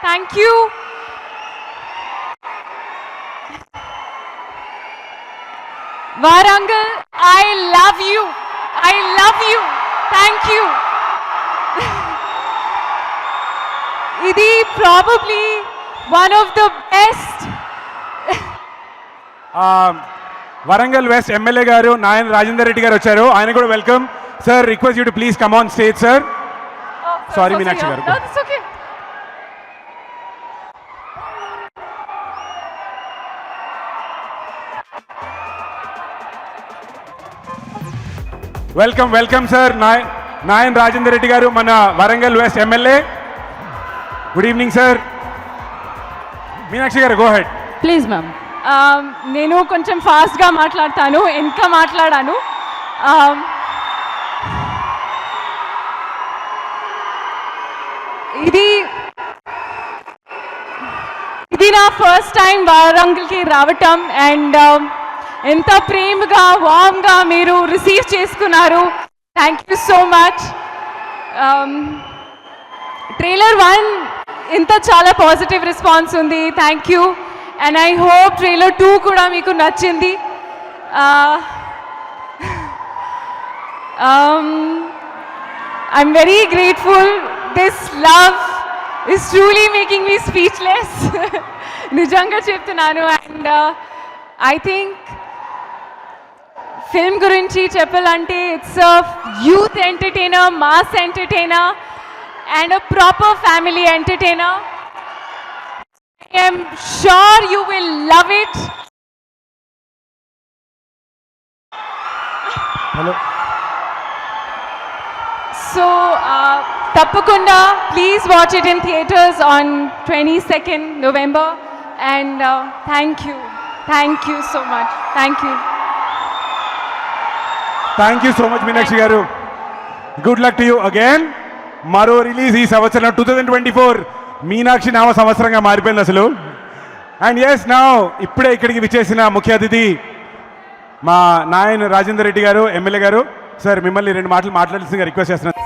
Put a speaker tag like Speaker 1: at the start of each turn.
Speaker 1: Thank you Warangal I love you I love you thank you ఇది probably one of the best
Speaker 2: Warangal west MLA garu Naini Rajender Reddy garu వచ్చారు. ఆయన కూడా welcome sir request you to please come on stage sir
Speaker 1: Sorry, Meenakshi garu.
Speaker 2: Welcome welcome sir Naini Naini Rajender Reddy garu మన Warangal west MLA good evening sir Meenakshi garu go ahead
Speaker 1: please ma'am నేను కొంచెం ఫాస్ట్గా మాట్లాడతాను ఇంకా మాట్లాడాను. Um, ఇది ఇది నా ఫస్ట్ టైం వారంగల్కి రావటం అండ్ ఎంత ప్రేమగా వామ్గా మీరు రిసీవ్ చేసుకున్నారు. Thank you so much trailer one ఇంత చాలా పాజిటివ్ రెస్పాన్స్ ఉంది. Thank you and I hope trailer two కూడా మీకు నచ్చింది. I'm very grateful this love is truly making me speechless నిజంగా చెప్తున్నాను. And I think ఫిల్మ్ గురించి చెప్పాలంటే it's a youth entertainer mass entertainer and a proper family entertainer I am sure you will love it. Hello So, uh, తప్పకుండా please watch it in theaters on 22nd November. And uh, thank you. Thank you so much. Thank you.
Speaker 2: Thank you so much Meenakshi garu good luck to you again మరో release ఈ సంవత్సరం two thousand twenty four Meenakshi నామ సంవత్సరంగా మారిపోయింది అసలు. And yes నా ఇప్పుడే ఇక్కడికి విచ్చేసిన ముఖ్య అతిథి మా నాయన్ రాజేందర్ రెడ్డి గారు ఎమ్మెల్యే గారు. సార్ మిమ్మల్ని రెండు మాటలు మాట్లాడాల్సిందిగా రిక్వెస్ట్ చేస్తున్నాను